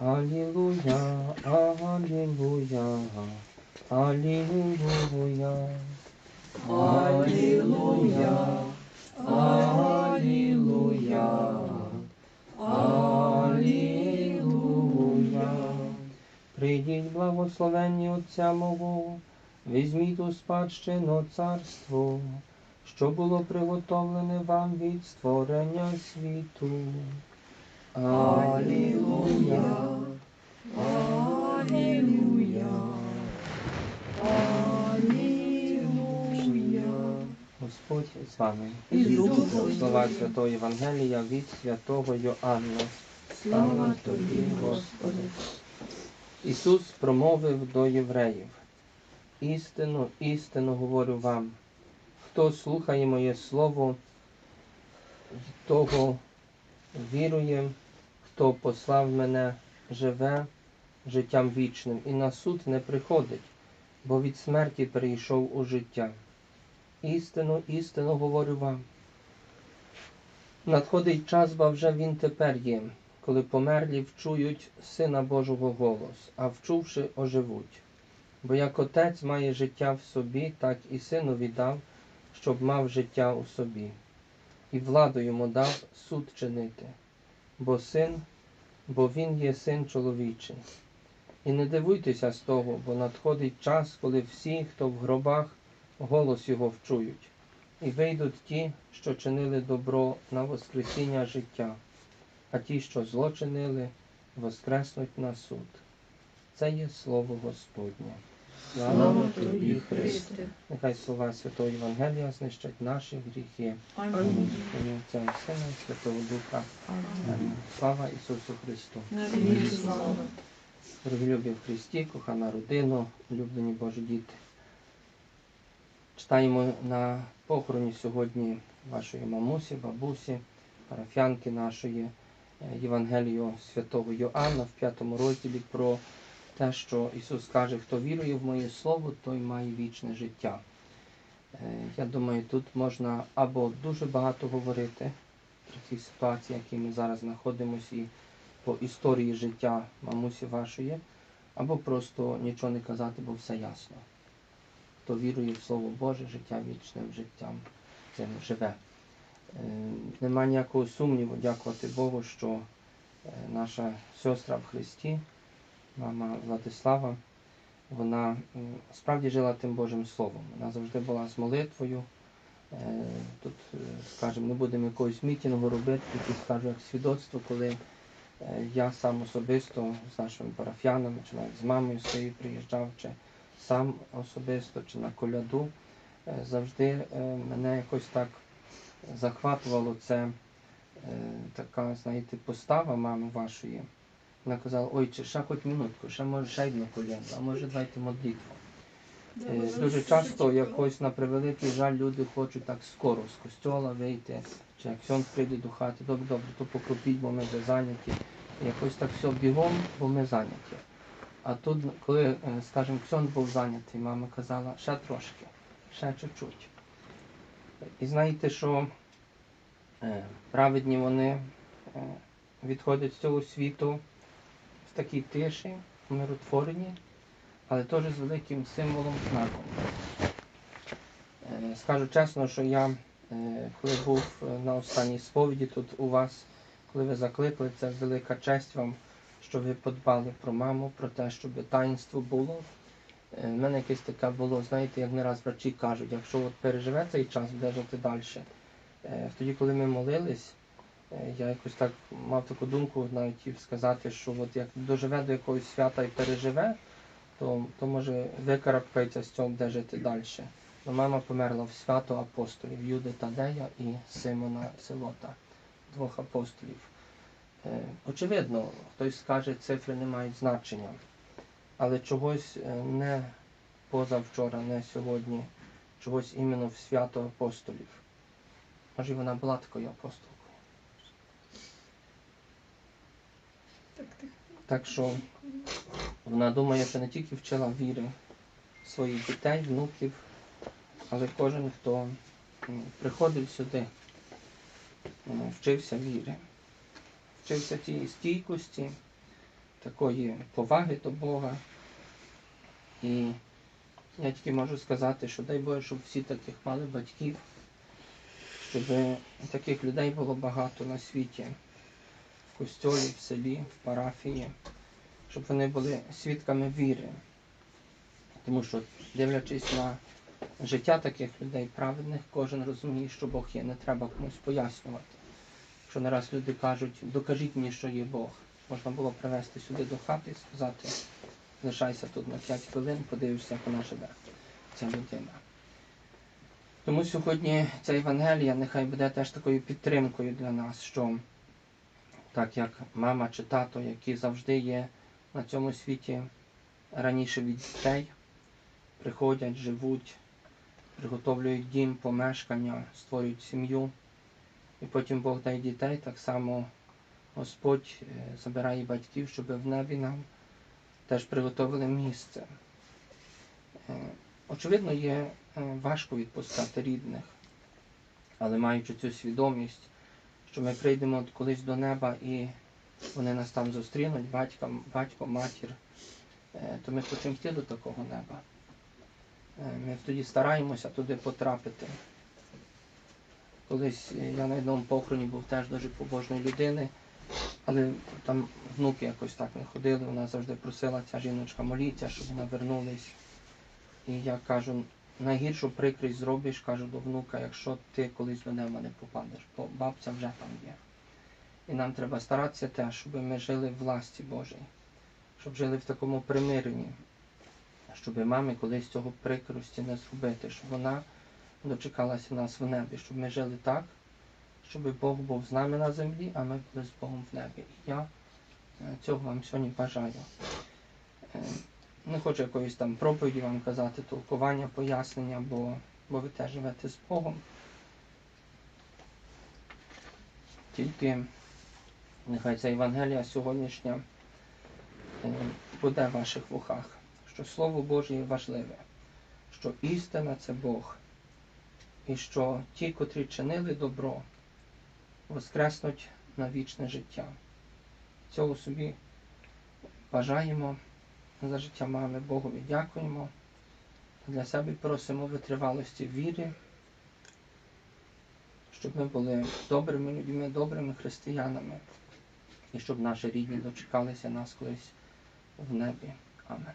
Алілуя, алілуя, алілуя. Алілуя, алілуя, алілуя. Прийдіть благословенні Отця мого, візьміть у спадщину царство, що було приготовлене вам від створення світу. Алілуя, з вами. І духом Слова Святого Євангелія від святого Йоанна. Слава тобі, Господи. Ісус промовив до євреїв. Істину, істину говорю вам, хто слухає моє слово, того вірує, хто послав мене, живе життям вічним, і на суд не приходить, бо від смерті перейшов у життя. Істину, істину говорю вам. Надходить час, бо вже він тепер є, коли померлі вчують Сина Божого голос, а вчувши, оживуть. Бо як отець має життя в собі, так і сину віддав, щоб мав життя у собі, і владу йому дав суд чинити, бо син, бо він є син чоловічий. І не дивуйтеся з того, бо надходить час, коли всі, хто в гробах, голос його вчують, і вийдуть ті, що чинили добро на воскресіння життя, а ті, що зло чинили, воскреснуть на суд. Це є слово Господнє. Слава тобі, Христе. Нехай слова Святого Євангелія знищать наші гріхи. Амінь. Амінь. Отця Сина і Святого Духа. Амінь. Слава Ісусу Христу. Навіки слава. Дорогі любі в Христі, кохана родина, улюблені Божі діти. Читаємо на похороні сьогодні вашої мамусі, бабусі, парафіянки нашої е, Євангелію святого Йоанна в п'ятому розділі про те, що Ісус каже, хто вірує в моє Слово, той має вічне життя. Е, Я думаю, тут можна або дуже багато говорити про ці ситуації, які ми зараз знаходимося, і по історії життя мамусі вашої, або просто нічого не казати, бо все ясно. Хто вірує в Слово Боже, життя вічним життям цим живе. Е, Нема ніякого сумніву, дякувати Богу, що е, наша сестра в Христі, мама Владислава, вона справді жила тим Божим Словом. Вона завжди була з молитвою. Е, Тут, скажімо, не будемо якогось мітінгу робити, тільки скажу як свідоцтво, коли Я сам особисто з нашими парафіянами, чи навіть з мамою своєю приїжджав, чи сам особисто, чи на коляду, е, завжди е, мене якось так захватувало це е, така, знаєте, постава мами вашої. Вона казала, ой, чи ще хоч минутку, ще може ще одну коляду, а може дайте молитву. Дуже часто якось на превеликий жаль люди хочуть так скоро з костьола вийти, чи як сон прийде до хати, добре, добре, то покропіть, бо ми вже зайняті. Якось так все бігом, бо ми зайняті. А тут, коли, е, скажімо, ксон був зайнятий, мама казала, ще трошки, ще чуть-чуть. І знаєте, що е, праведні вони е, відходять з цього світу в такій тиші, миротворенні, але теж з великим символом знаком. Скажу чесно, що я, коли був на останній сповіді тут у вас, коли ви закликали, це велика честь вам, що ви подбали про маму, про те, щоб таїнство було. Е, В мене якесь таке було, знаєте, як не раз врачі кажуть, якщо от переживе цей час, буде жити далі. Е, Тоді, коли ми молились, е, я якось так мав таку думку навіть сказати, що от як доживе до якогось свята і переживе, то, то може викарабкається з цього, де жити далі. Но мама померла в свято апостолів Юди Тадея і Симона Силота, двох апостолів. Е, Очевидно, хтось скаже, цифри не мають значення, але чогось е, не позавчора, не сьогодні, чогось іменно в свято апостолів. Може, вона була такою апостолкою. Так що вона думає, що не тільки вчила віри своїх дітей, внуків, але кожен, хто приходив сюди, вчився віри, вчився тієї стійкості, такої поваги до Бога. І я тільки можу сказати, що дай Боже, щоб всі таких мали батьків, щоб таких людей було багато на світі, в костьолі, в селі, в парафії, щоб вони були свідками віри. Тому що, дивлячись на життя таких людей праведних, кожен розуміє, що Бог є, не треба комусь пояснювати. Якщо не раз люди кажуть, докажіть мені, що є Бог. Можна було привезти сюди до хати і сказати, лишайся тут на 5 хвилин, подивишся, вона живе, ця людина. Тому сьогодні ця Євангелія нехай буде теж такою підтримкою для нас, що так як мама чи тато, які завжди є на цьому світі раніше від дітей, приходять, живуть, приготовлюють дім, помешкання, створюють сім'ю. І потім Бог дає дітей, так само Господь е, забирає батьків, щоб в небі нам теж приготовили місце. Е, Очевидно, є е, важко відпускати рідних, але маючи цю свідомість, що ми прийдемо колись до неба і вони нас там зустрінуть, батька, батько, матір, то ми хочемо йти до такого неба. Ми тоді стараємося туди потрапити. Колись е, я на одному похороні був теж дуже побожної людини, але там внуки якось так не ходили, вона завжди просила ця жіночка моліться, щоб вона вернулись. І я кажу, найгіршу прикрість зробиш, кажу до внука, якщо ти колись до неба не попадеш, бо бабця вже там є. І нам треба старатися теж, щоб ми жили в власті Божій, щоб жили в такому примиренні, щоб мамі колись цього прикрості не зробити, щоб вона дочекалася нас в небі, щоб ми жили так, щоб Бог був з нами на землі, а ми були з Богом в небі. І я е, цього вам сьогодні бажаю. Е, Не хочу якоїсь там проповіді вам казати, толкування, пояснення, бо, бо ви теж живете з Богом. Тільки нехай ця Євангелія сьогоднішня е, буде в ваших вухах, що Слово Боже є важливе, що істина це Бог, і що ті, котрі чинили добро, воскреснуть на вічне життя. Цього собі бажаємо за життя мами Богові дякуємо. Для себе просимо витривалості в вірі, щоб ми були добрими людьми, добрими християнами, і щоб наші рідні дочекалися нас колись в небі. Амен.